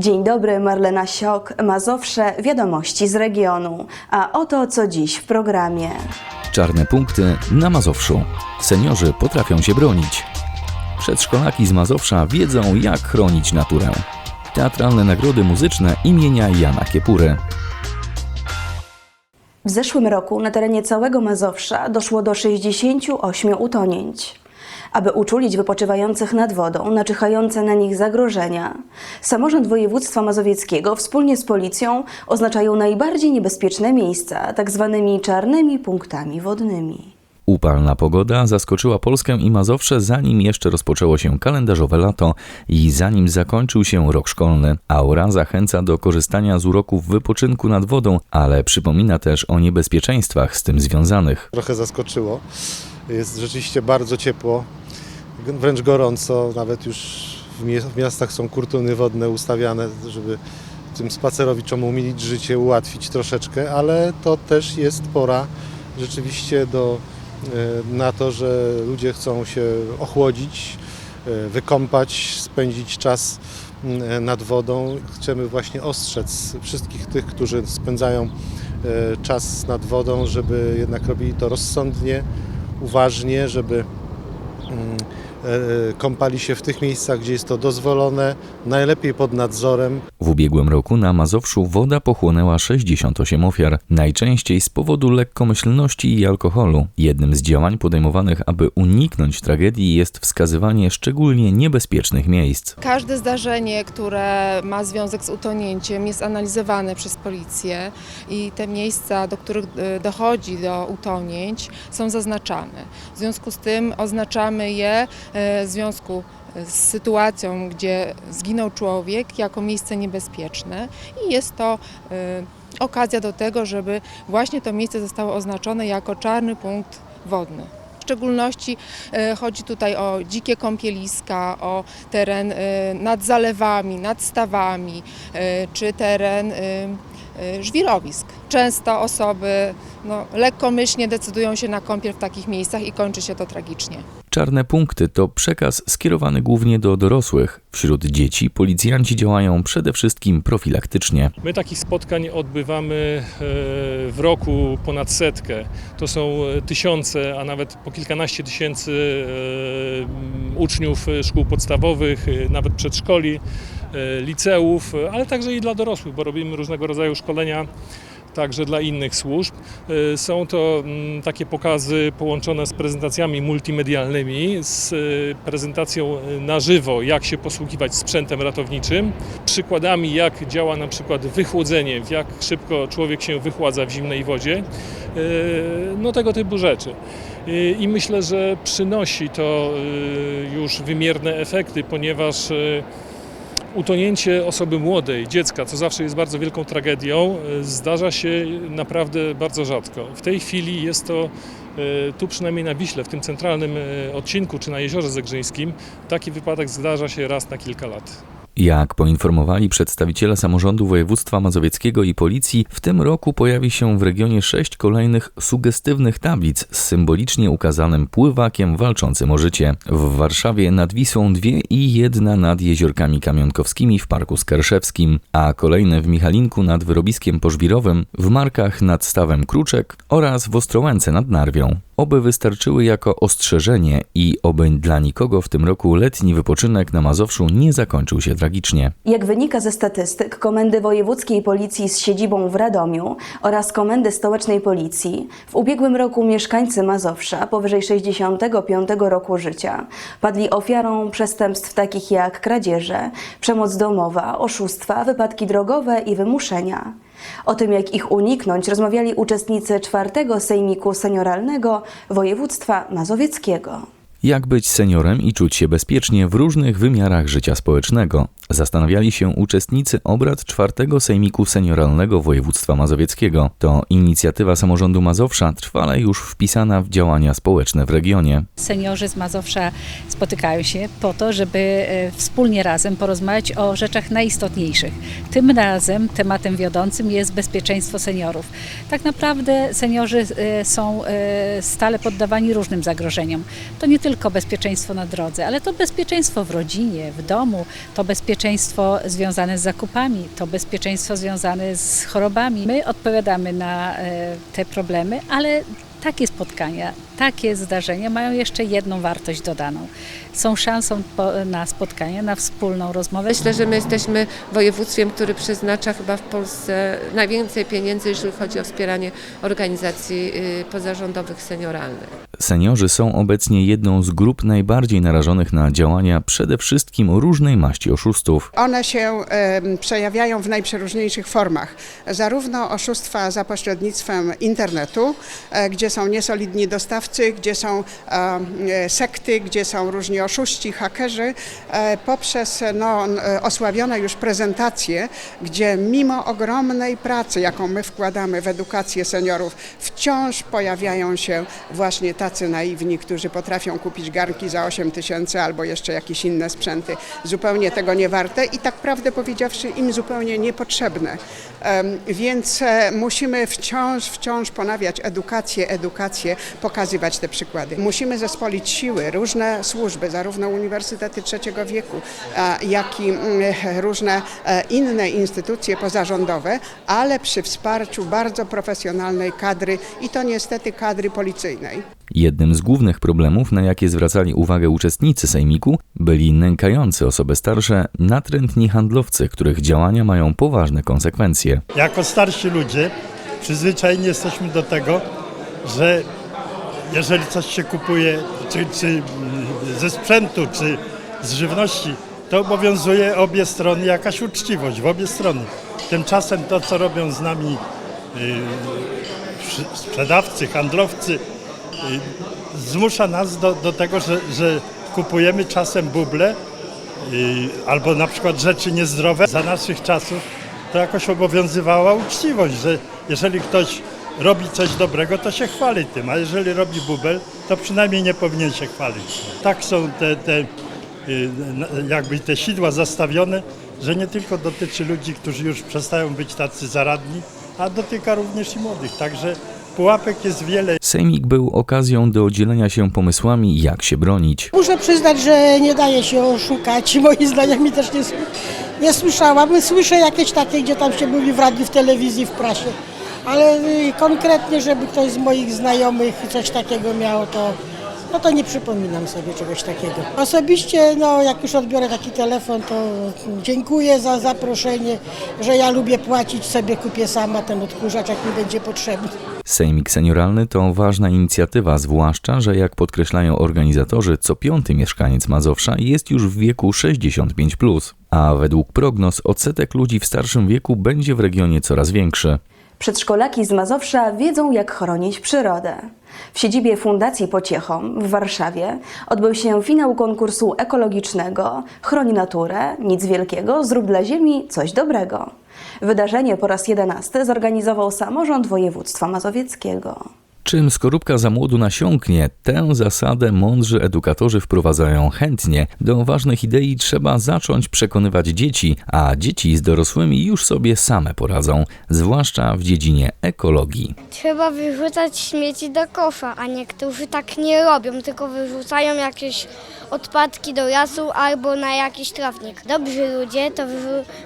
Dzień dobry, Marlena Siok, Mazowsze, wiadomości z regionu. A oto co dziś w programie. Czarne punkty na Mazowszu. Seniorzy potrafią się bronić. Przedszkolaki z Mazowsza wiedzą, jak chronić naturę. Teatralne nagrody muzyczne imienia Jana Kiepury. W zeszłym roku na terenie całego Mazowsza doszło do 68 utonięć. Aby uczulić wypoczywających nad wodą naczyhające na nich zagrożenia, samorząd województwa mazowieckiego wspólnie z policją oznaczają najbardziej niebezpieczne miejsca, tak zwanymi czarnymi punktami wodnymi. Upalna pogoda zaskoczyła Polskę i Mazowsze zanim jeszcze rozpoczęło się kalendarzowe lato i zanim zakończył się rok szkolny. Aura zachęca do korzystania z uroków wypoczynku nad wodą, ale przypomina też o niebezpieczeństwach z tym związanych. trochę zaskoczyło. Jest rzeczywiście bardzo ciepło, wręcz gorąco. Nawet już w miastach są kurtuny wodne ustawiane, żeby tym spacerowiczom umilić życie, ułatwić troszeczkę, ale to też jest pora rzeczywiście do, e, na to, że ludzie chcą się ochłodzić, e, wykąpać, spędzić czas m, nad wodą. Chcemy właśnie ostrzec wszystkich tych, którzy spędzają e, czas nad wodą, żeby jednak robili to rozsądnie, uważnie, żeby mm, kąpali się w tych miejscach, gdzie jest to dozwolone, najlepiej pod nadzorem. W ubiegłym roku na Mazowszu woda pochłonęła 68 ofiar, najczęściej z powodu lekkomyślności i alkoholu. Jednym z działań podejmowanych, aby uniknąć tragedii jest wskazywanie szczególnie niebezpiecznych miejsc. Każde zdarzenie, które ma związek z utonięciem, jest analizowane przez policję i te miejsca, do których e, dochodzi do utonięć, są zaznaczane. W związku z tym oznaczamy je e, w związku z sytuacją, gdzie zginął człowiek, jako miejsce niebezpieczne i jest to e, okazja do tego, żeby właśnie to miejsce zostało oznaczone jako czarny punkt wodny. W szczególności e, chodzi tutaj o dzikie kąpieliska, o teren e, nad zalewami, nad stawami, e, czy teren e, e, żwirowisk. Często osoby no, lekkomyślnie decydują się na kąpiel w takich miejscach i kończy się to tragicznie. Czarne punkty to przekaz skierowany głównie do dorosłych. Wśród dzieci policjanci działają przede wszystkim profilaktycznie. My takich spotkań odbywamy e, w roku ponad setkę. To są e, tysiące, a nawet po kilkanaście tysięcy e, uczniów szkół podstawowych, nawet przedszkoli, liceów, e, ale także i dla dorosłych, bo robimy różnego rodzaju szkolenia także dla innych służb. E, Są to mm, takie pokazy połączone z prezentacjami multimedialnymi, z e, prezentacją e, na żywo, jak się posługiwać sprzętem ratowniczym, przykładami, jak działa na przykład wychłodzenie, jak szybko człowiek się wychładza w zimnej wodzie, e, no tego typu rzeczy. E, I myślę, że przynosi to e, już wymierne efekty, ponieważ e, Utonięcie osoby młodej, dziecka, co zawsze jest bardzo wielką tragedią, e, zdarza się naprawdę bardzo rzadko. W tej chwili jest to e, tu przynajmniej na Wiśle, w tym centralnym e, odcinku, czy na Jeziorze Zegrzyńskim, taki wypadek zdarza się raz na kilka lat. Jak poinformowali przedstawiciele samorządu województwa mazowieckiego i policji, w tym roku pojawi się w regionie sześć kolejnych sugestywnych tablic z symbolicznie ukazanym pływakiem walczącym o życie. W Warszawie nad Wisłą dwie i jedna nad jeziorkami kamionkowskimi w Parku Skarszewskim, a kolejne w Michalinku nad Wyrobiskiem Pożwirowym, w Markach nad Stawem Kruczek oraz w Ostrołęce nad Narwią. Oby wystarczyły jako ostrzeżenie i oby dla nikogo w tym roku letni wypoczynek na Mazowszu nie zakończył się tragicznie. Jak wynika ze statystyk Komendy Wojewódzkiej Policji z siedzibą w Radomiu oraz Komendy Stołecznej Policji, w ubiegłym roku mieszkańcy Mazowsza powyżej 65 roku życia padli ofiarą przestępstw takich jak kradzieże, przemoc domowa, oszustwa, wypadki drogowe i wymuszenia. O tym, jak ich uniknąć, rozmawiali uczestnicy czwartego Sejmiku Senioralnego Województwa Mazowieckiego. Jak być seniorem i czuć się bezpiecznie w różnych wymiarach życia społecznego? Zastanawiali się uczestnicy obrad czwartego Sejmiku Senioralnego Województwa Mazowieckiego. To inicjatywa samorządu Mazowsza, trwale już wpisana w działania społeczne w regionie. Seniorzy z Mazowsza spotykają się po to, żeby e, wspólnie razem porozmawiać o rzeczach najistotniejszych. Tym razem tematem wiodącym jest bezpieczeństwo seniorów. Tak naprawdę seniorzy e, są e, stale poddawani różnym zagrożeniom. To nie tylko tylko bezpieczeństwo na drodze, ale to bezpieczeństwo w rodzinie, w domu, to bezpieczeństwo związane z zakupami, to bezpieczeństwo związane z chorobami. My odpowiadamy na e, te problemy, ale takie spotkania, takie zdarzenia mają jeszcze jedną wartość dodaną. Są szansą na spotkanie, na wspólną rozmowę. Myślę, że my jesteśmy województwem, który przeznacza chyba w Polsce najwięcej pieniędzy, jeżeli chodzi o wspieranie organizacji y, pozarządowych senioralnych. Seniorzy są obecnie jedną z grup najbardziej narażonych na działania przede wszystkim różnej maści oszustów. One się przejawiają w najprzeróżniejszych formach. Zarówno oszustwa za pośrednictwem internetu, e, gdzie są niesolidni dostawcy, gdzie są e, sekty, gdzie są różni oszuści, hakerzy, e, poprzez no, e, osławione już prezentacje, gdzie mimo ogromnej pracy, jaką my wkładamy w edukację seniorów, wciąż pojawiają się właśnie tacy naiwni, którzy potrafią kupić garnki za 8 tysięcy albo jeszcze jakieś inne sprzęty zupełnie tego nie warte i tak prawdę powiedziawszy im zupełnie niepotrzebne. Więc e, musimy wciąż, wciąż ponawiać edukację, edukację, pokazywać te przykłady. Musimy zespolić siły, różne służby, zarówno uniwersytety trzeciego wieku, jak i mm, różne e, inne instytucje pozarządowe, ale przy wsparciu bardzo profesjonalnej kadry i to niestety kadry policyjnej. Jednym z głównych problemów, na jakie zwracali uwagę uczestnicy sejmiku, byli nękający osoby starsze, natrętni handlowcy, których działania mają poważne konsekwencje. Jako starsi ludzie przyzwyczajeni jesteśmy do tego, że jeżeli coś się kupuje, czy, czy mm, ze sprzętu, czy z żywności, to obowiązuje obie strony jakaś uczciwość w obie strony. Tymczasem to, co robią z nami y, przy- sprzedawcy, handlowcy, zmusza nas do, do tego, że, że kupujemy czasem buble y, albo na przykład rzeczy niezdrowe. Za naszych czasów to jakoś obowiązywała uczciwość, że jeżeli ktoś robi coś dobrego, to się chwali tym, a jeżeli robi bubel, to przynajmniej nie powinien się chwalić. Tak są te, te y, jakby te sidła zastawione, że nie tylko dotyczy ludzi, którzy już przestają być tacy zaradni, a dotyka również i młodych. Także pułapek jest wiele. Sejmik był okazją do dzielenia się pomysłami, jak się bronić. Muszę przyznać, że nie daje się oszukać. Moi znajomi też nie, nie słyszałam. Słyszę jakieś takie, gdzie tam się mówi w radiu, w telewizji, w prasie. Ale y, konkretnie, żeby ktoś z moich znajomych coś takiego miał, to, no to nie przypominam sobie czegoś takiego. Osobiście, no jak już odbiorę taki telefon, to dziękuję za zaproszenie, że ja lubię płacić, sobie kupię sama ten odkurzacz, jak mi będzie potrzebny. Sejmik senioralny to ważna inicjatywa, zwłaszcza, że jak podkreślają organizatorzy, co piąty mieszkaniec Mazowsza jest już w wieku 65+, a według prognoz odsetek ludzi w starszym wieku będzie w regionie coraz większy. Przedszkolaki z Mazowsza wiedzą, jak chronić przyrodę. W siedzibie Fundacji Pociechom w Warszawie odbył się finał konkursu ekologicznego Chroń naturę, nic wielkiego, zrób dla ziemi coś dobrego. Wydarzenie po raz jedenasty zorganizował samorząd województwa mazowieckiego. Czym skorupka za młodu nasiąknie, tę zasadę mądrzy edukatorzy wprowadzają chętnie. Do ważnych idei trzeba zacząć przekonywać dzieci, a dzieci z dorosłymi już sobie same poradzą, zwłaszcza w dziedzinie ekologii. Trzeba wyrzucać śmieci do kosza, a niektórzy tak nie robią, tylko wyrzucają jakieś odpadki do lasu albo na jakiś trawnik. Dobrzy ludzie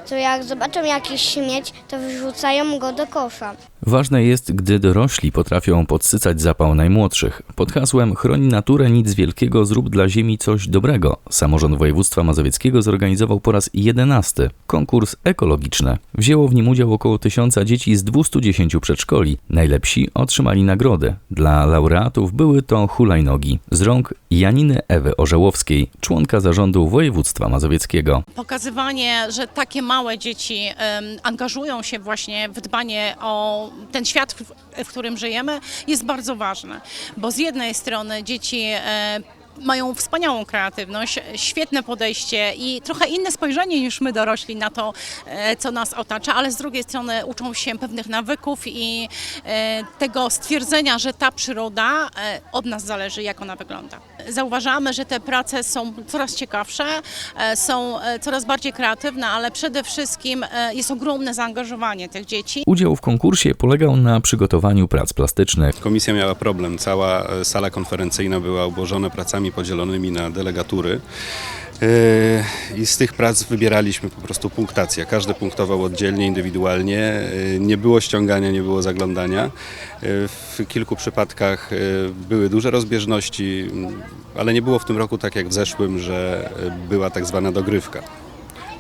to, jak zobaczą jakiś śmieć, to wyrzucają go do kosza. Ważne jest, gdy dorośli potrafią podsycać zapał najmłodszych. Pod hasłem Chroń naturę, nic wielkiego, zrób dla ziemi coś dobrego. Samorząd województwa mazowieckiego zorganizował po raz jedenasty konkurs ekologiczny. Wzięło w nim udział około tysiąca dzieci z 210 przedszkoli. Najlepsi otrzymali nagrody. Dla laureatów były to hulajnogi z rąk Janiny Ewy Orzełowskiej, członka zarządu województwa mazowieckiego. pokazywanie, że takie małe dzieci angażują się właśnie w dbanie o ten świat, w, w którym żyjemy, jest bardzo ważne. Bo z jednej strony dzieci e, mają wspaniałą kreatywność, świetne podejście i trochę inne spojrzenie niż my dorośli na to, e, co nas otacza, ale z drugiej strony uczą się pewnych nawyków i e, tego stwierdzenia, że ta przyroda e, od nas zależy, jak ona wygląda. Zauważamy, że te prace są coraz ciekawsze, są coraz bardziej kreatywne, ale przede wszystkim jest ogromne zaangażowanie tych dzieci. Udział w konkursie polegał na przygotowaniu prac plastycznych. Komisja miała problem, cała sala konferencyjna była obłożona pracami podzielonymi na delegatury. Yy, I z tych prac wybieraliśmy po prostu punktację. Każdy punktował oddzielnie, indywidualnie. Yy, Nie było ściągania, nie było zaglądania. Yy, W kilku przypadkach były duże rozbieżności, ale nie było w tym roku tak jak w zeszłym, że była tak zwana dogrywka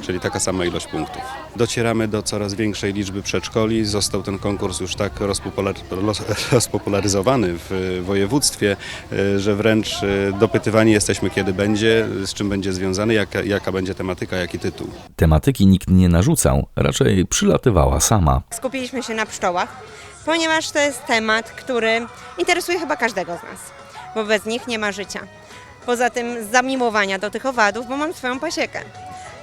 czyli taka sama ilość punktów. Docieramy do coraz większej liczby przedszkoli. Został ten konkurs już tak rozpopular- roz- rozpopularyzowany w województwie, y, że wręcz y, dopytywani jesteśmy kiedy będzie, z czym będzie związany, jaka, jaka będzie tematyka, jaki tytuł. Tematyki nikt nie narzucał, raczej przylatywała sama. Skupiliśmy się na pszczołach, ponieważ to jest temat, który interesuje chyba każdego z nas, bo bez nich nie ma życia. Poza tym zamiłowania do tych owadów, bo mam swoją pasiekę.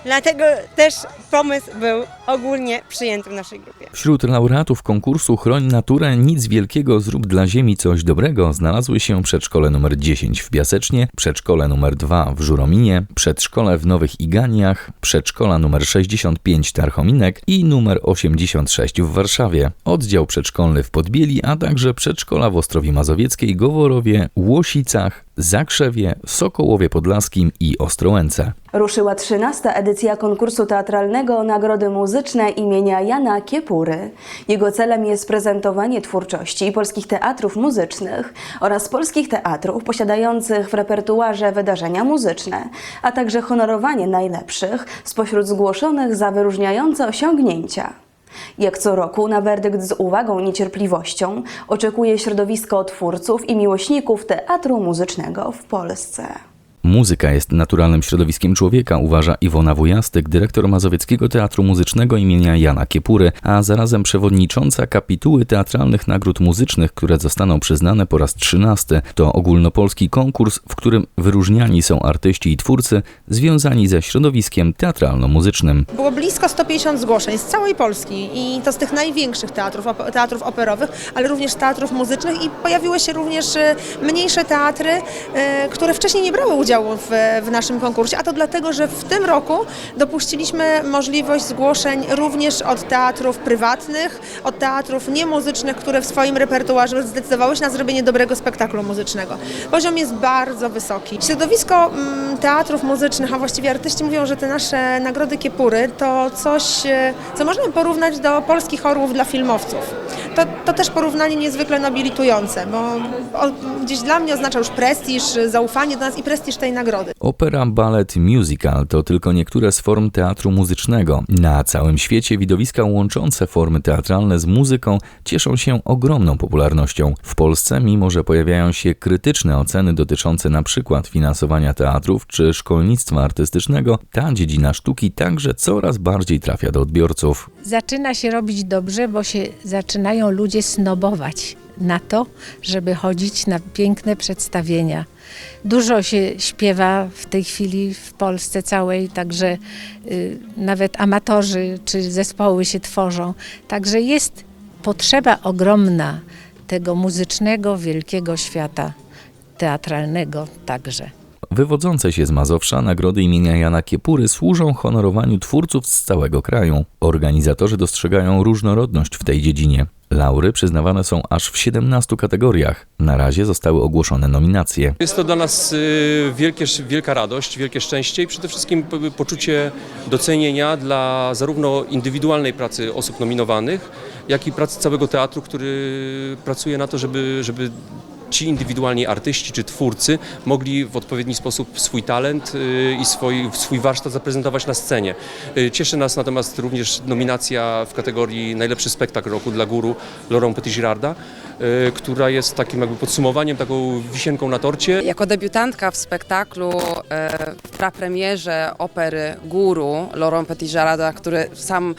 Dlatego też pomysł był ogólnie przyjęty w naszej grupie. Wśród laureatów konkursu Chroń Naturę Nic Wielkiego Zrób dla Ziemi Coś Dobrego znalazły się przedszkole numer 10 w Piasecznie, przedszkole numer 2 w Żurominie, przedszkole w Nowych Iganiach, przedszkola numer 65 Tarchominek i numer 86 w Warszawie, oddział przedszkolny w Podbieli, a także przedszkola w Ostrowi Mazowieckiej, Goworowie, Łosicach, Zakrzewie, Sokołowie Podlaskim i Ostrołęce. Ruszyła 13. edycja konkursu teatralnego Nagrody Muzyczne imienia Jana Kiepury. Jego celem jest prezentowanie twórczości polskich teatrów muzycznych oraz polskich teatrów posiadających w repertuarze wydarzenia muzyczne, a także honorowanie najlepszych spośród zgłoszonych za wyróżniające osiągnięcia. Jak co roku na werdykt z uwagą i niecierpliwością oczekuje środowisko twórców i miłośników teatru muzycznego w Polsce. Muzyka jest naturalnym środowiskiem człowieka, uważa Iwona Wujastyk, dyrektor Mazowieckiego Teatru Muzycznego imienia Jana Kiepury, a zarazem przewodnicząca kapituły teatralnych nagród muzycznych, które zostaną przyznane po raz 13. To ogólnopolski konkurs, w którym wyróżniani są artyści i twórcy związani ze środowiskiem teatralno-muzycznym. Było blisko 150 zgłoszeń z całej Polski i to z tych największych teatrów, teatrów operowych, ale również teatrów muzycznych i pojawiły się również e, mniejsze teatry, e, które wcześniej nie brały udziału w, w naszym konkursie, a to dlatego, że w tym roku dopuściliśmy możliwość zgłoszeń również od teatrów prywatnych, od teatrów niemuzycznych, które w swoim repertuarze zdecydowały się na zrobienie dobrego spektaklu muzycznego. Poziom jest bardzo wysoki. Środowisko mm, teatrów muzycznych, a właściwie artyści mówią, że te nasze nagrody Kiepury to coś, e, co możemy porównać do polskich orłów dla filmowców. To, to też porównanie niezwykle nobilitujące, bo gdzieś dla mnie oznacza już prestiż, zaufanie do nas i prestiż tej nagrody. Opera, balet, musical to tylko niektóre z form teatru muzycznego. Na całym świecie widowiska łączące formy teatralne z muzyką cieszą się ogromną popularnością. W Polsce, mimo że pojawiają się krytyczne oceny dotyczące np. finansowania teatrów czy szkolnictwa artystycznego, ta dziedzina sztuki także coraz bardziej trafia do odbiorców. Zaczyna się robić dobrze, bo się zaczynają ludzie snobować na to, żeby chodzić na piękne przedstawienia. Dużo się śpiewa w tej chwili w Polsce całej, także y, nawet amatorzy czy zespoły się tworzą. Także jest potrzeba ogromna tego muzycznego, wielkiego świata teatralnego także. Wywodzące się z Mazowsza nagrody imienia Jana Kiepury służą honorowaniu twórców z całego kraju. Organizatorzy dostrzegają różnorodność w tej dziedzinie. Laury przyznawane są aż w 17 kategoriach. Na razie zostały ogłoszone nominacje. Jest to dla nas y, wielkie, wielka radość, wielkie szczęście i przede wszystkim poczucie docenienia dla zarówno indywidualnej pracy osób nominowanych, jak i pracy całego teatru, który pracuje na to, żeby, żeby ci indywidualni artyści czy twórcy mogli w odpowiedni sposób swój talent y, i swój, swój warsztat zaprezentować na scenie. Y, Cieszy nas natomiast również nominacja w kategorii najlepszy spektakl roku dla guru Laurent Petit-Girarda, y, która jest takim jakby podsumowaniem, taką wisienką na torcie. Jako debiutantka w spektaklu w prapremierze opery Guru Laurent Petit-Jarada, który sam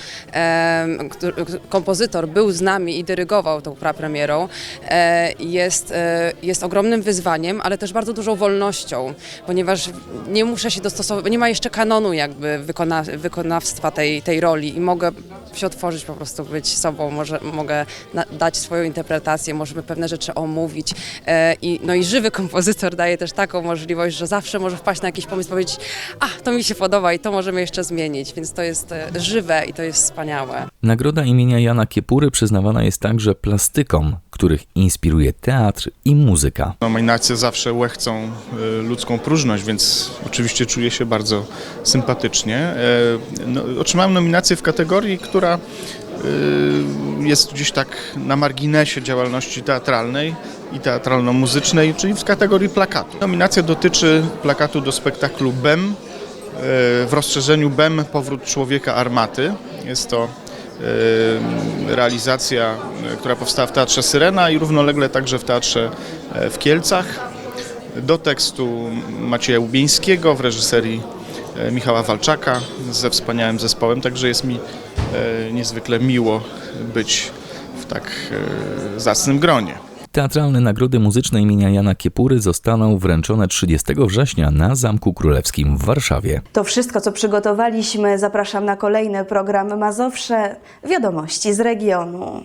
kompozytor był z nami i dyrygował tą prapremierą, e, jest, e, jest ogromnym wyzwaniem, ale też bardzo dużą wolnością, ponieważ nie muszę się dostosować, nie ma jeszcze kanonu jakby wykona, wykonawstwa tej, tej roli i mogę się otworzyć po prostu, być sobą, może, mogę na, dać swoją interpretację, możemy pewne rzeczy omówić e, i, no i żywy kompozytor daje też taką możliwość, że zawsze może wpaść na jakiś pomysł, powiedzieć, a to mi się podoba i to możemy jeszcze zmienić, więc to jest e, żywe i to jest wspaniałe. Nagroda imienia Jana Kiepury przyznawana jest także plastykom, których inspiruje teatr i muzyka. Nominacje zawsze łechcą y, ludzką próżność, więc oczywiście czuję się bardzo sympatycznie. E, No, otrzymałem nominację w kategorii, która y, jest gdzieś tak na marginesie działalności teatralnej i teatralno-muzycznej, czyli w kategorii plakatu. Nominacja dotyczy plakatu do spektaklu BEM w rozszerzeniu BEM Powrót Człowieka Armaty. Jest to realizacja, y, która powstała w Teatrze Syrena i równolegle także w Teatrze e, w Kielcach. Do tekstu Macieja Łubieńskiego w reżyserii e, Michała Walczaka ze wspaniałym zespołem, także jest mi e, niezwykle miło być w tak e, zacnym gronie. Teatralne nagrody muzyczne imienia Jana Kiepury zostaną wręczone 30 września na Zamku Królewskim w Warszawie. To wszystko, co przygotowaliśmy. Zapraszam na kolejny program Mazowsze Wiadomości z regionu.